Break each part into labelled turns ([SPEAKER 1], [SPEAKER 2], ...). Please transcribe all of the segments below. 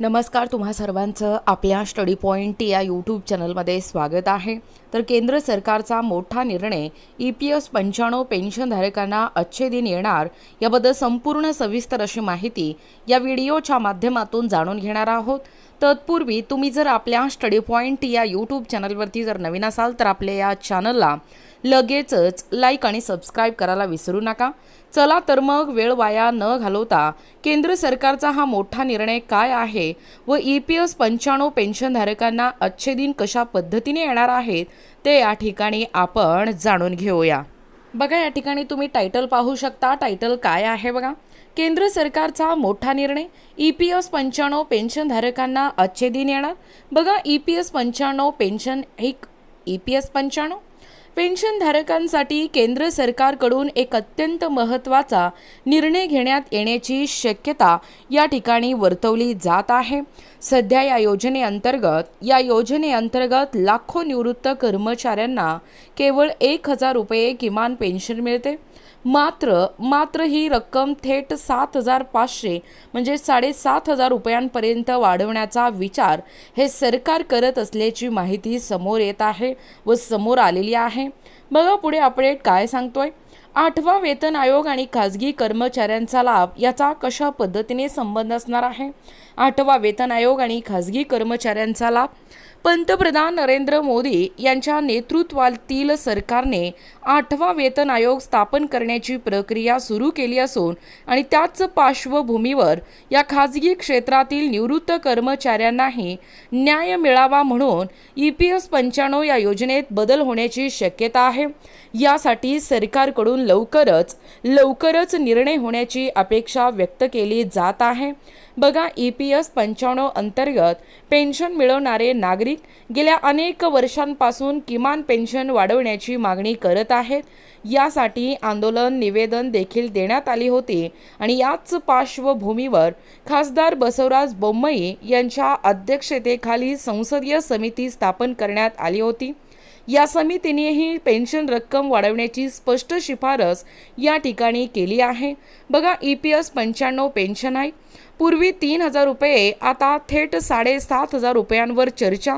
[SPEAKER 1] नमस्कार तुम्हा सर्वांचं आपल्या स्टडी पॉईंट या यूट्यूब चॅनलमध्ये स्वागत आहे. तर केंद्र सरकारचा मोठा निर्णय ई पी एस पंच्याण्णव पेन्शनधारकांना अच्छे दिन येणार याबद्दल संपूर्ण सविस्तर अशी माहिती या व्हिडिओच्या माध्यमातून जाणून घेणार आहोत. तत्पूर्वी तुम्ही जर आपल्या स्टडी पॉईंट या यूट्यूब चॅनलवरती जर नवीन असाल तर आपल्या या चॅनलला लगेचच लाईक आणि सबस्क्राईब करायला विसरू नका. चला तर मग वेळ वाया न घालवता केंद्र सरकारचा हा मोठा निर्णय काय आहे व ई पी एस पंच्याण्णव पेन्शनधारकांना अच्छे दिन कशा पद्धतीने येणार आहेत ते या ठिकाणी आपण जाणून घेऊया. बघा या ठिकाणी तुम्ही टायटल पाहू शकता. टायटल काय आहे बघा? केंद्र सरकारचा मोठा निर्णय. ई पी एस पंच्याण्णव पेन्शनधारकांना अच्छे दिन येणार. बघा ई पी एस पंच्याण्णव पेन्शन एक ई पी एस पंच्याण्णव? पेन्शनधारकांसाठी केंद्र सरकारकडून एक अत्यंत महत्त्वाचा निर्णय घेण्यात येण्याची शक्यता या ठिकाणी वर्तवली जात आहे. सध्या या योजनेअंतर्गत या योजनेअंतर्गत लाखो निवृत्त कर्मचाऱ्यांना केवळ एक हजार रुपये किमान पेन्शन मिळते. मात्र मात्र ही रक्कम थेट सात हजार पाचशे म्हणजे साडेसात हजार रुपयांपर्यंत वाढवण्याचा विचार हे सरकार करत असल्याची माहिती समोर येत आहे व समोर आलेली आहे. बघा पुढे अपडेट काय सांगतोय. आठवा वेतन आयोग आणि खाजगी कर्मचाऱ्यांचा लाभ याचा कशा पद्धतीने संबंध असणार आहे? आठवा वेतन आयोग आणि खाजगी कर्मचाऱ्यांचा लाभ. पंतप्रधान नरेंद्र मोदी यांच्या नेतृत्वातील सरकारने आठवा वेतन आयोग स्थापन करण्याची प्रक्रिया सुरू केली असून आणि त्याच पार्श्वभूमीवर या खाजगी क्षेत्रातील निवृत्त कर्मचाऱ्यांनाही न्याय मिळावा म्हणून ई पी एस पंच्याण्णव या योजनेत बदल होण्याची शक्यता आहे. यासाठी सरकारकडून लवकरच लवकरच निर्णय होण्याची अपेक्षा व्यक्त केली जात आहे. बघा ई पी एस पंच्याण्णव अंतर्गत पेन्शन मिळवणारे नागरिक गेल्या अनेक वर्षांपासून किमान पेन्शन वाढवण्याची मागणी करत आहेत. यासाठी आंदोलन निवेदन देखील देण्यात आली होती आणि याच पार्श्वभूमीवर खासदार बसवराज बोम्मई यांच्या अध्यक्षतेखाली संसदीय समिती स्थापन करण्यात आली होती. या समितीनेही पेन्शन रक्कम वाढवण्याची स्पष्ट शिफारस या ठिकाणी केली आहे. बघा ई पी एस पंच्याण्णव पेन्शन आहे. पूर्वी तीन हजार रुपये आता थेट साडेसात हजार रुपयांवर चर्चा.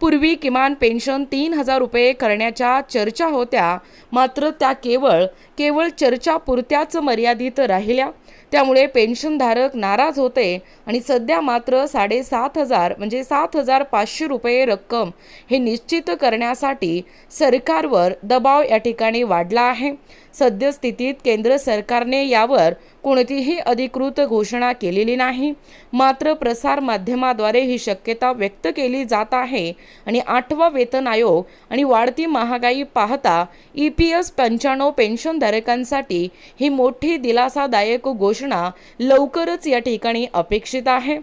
[SPEAKER 1] पूर्वी किमान पेन्शन तीन हजार रुपये करण्याच्या चर्चा होत्या मात्र त्या केवळ केवळ चर्चा पुरत्याच मर्यादित राहिल्या. त्यामुळे पेन्शनधारक नाराज होते आणि सध्या मात्र साडेसात हजार म्हणजे सात हजार पाचशे रुपये रक्कम हे निश्चित करण्यासाठी सरकारवर दबाव या ठिकाणी वाढला आहे. सद्यस्थितीत केंद्र सरकारने यावर कोणतीही अधिकृत घोषणा केलेली नाही. मात्र प्रसार माध्यमाद्वारे ही शक्यता व्यक्त केली जात आहे आणि आठवा वेतन आयोग आणि वाढती महागाई पाहता ई पी एस पंच्याण्णव पेन्शनधारकांसाठी ही मोठी दिलासादायक घोषणा लवकरच या ठिकाणी अपेक्षित आहे.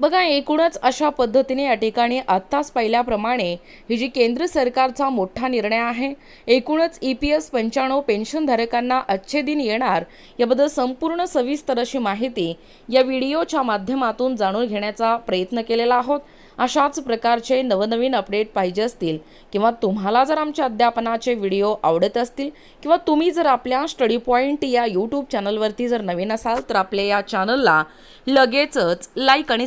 [SPEAKER 1] बघा एकूणच अशा पद्धतीने या ठिकाणी आत्ताच पाहिल्याप्रमाणे ही जी केंद्र सरकारचा मोठा निर्णय आहे एकूणच ई पी एस पंच्याण्णव पेन्शनधारकांना अच्छे दिन येणार याबद्दल संपूर्ण सविस्तर अशी माहिती या व्हिडिओच्या माध्यमातून जाणून घेण्याचा प्रयत्न केलेला आहोत. अशाच प्रकारचे नवनवीन अपडेट पाहिजे असतील किंवा तुम्हाला जर आमच्या अध्यापनाचे व्हिडिओ आवडत असतील किंवा तुम्ही जर आपल्या स्टडी पॉईंट या यूट्यूब चॅनलवरती जर नवीन असाल तर आपल्या या चॅनलला लगेचच लाईक आणि